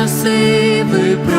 часи випробувань.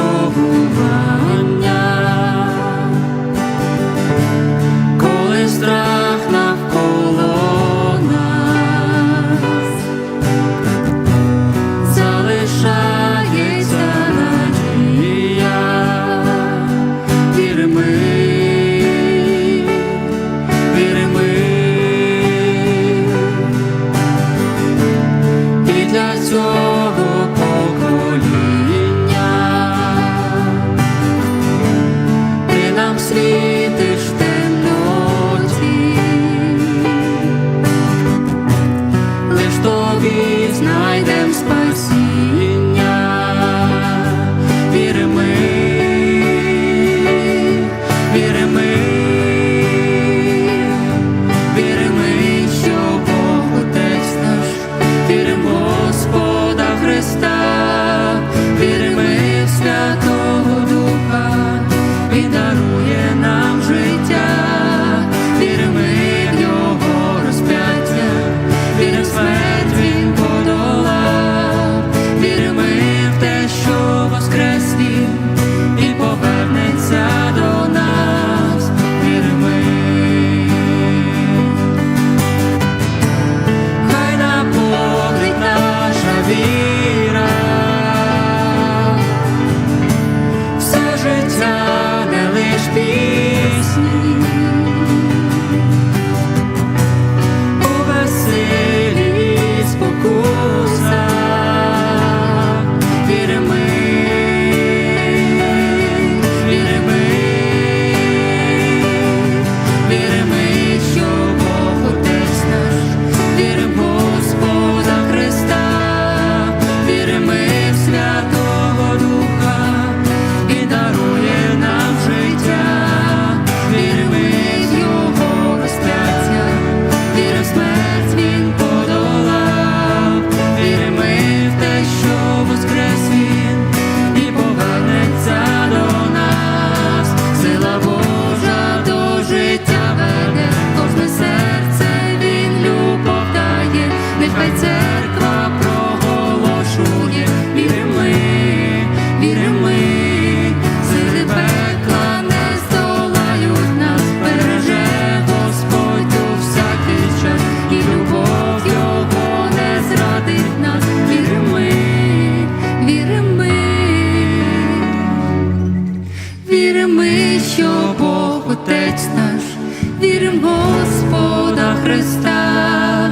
Христа,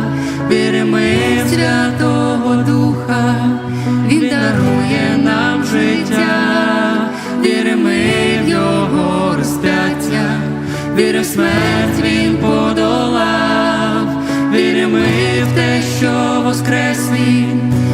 віримо Святого Духа, Він дарує нам життя, віримо в Його розп'яття, віри смерть Він подолав, віримо в те, що воскрес Він.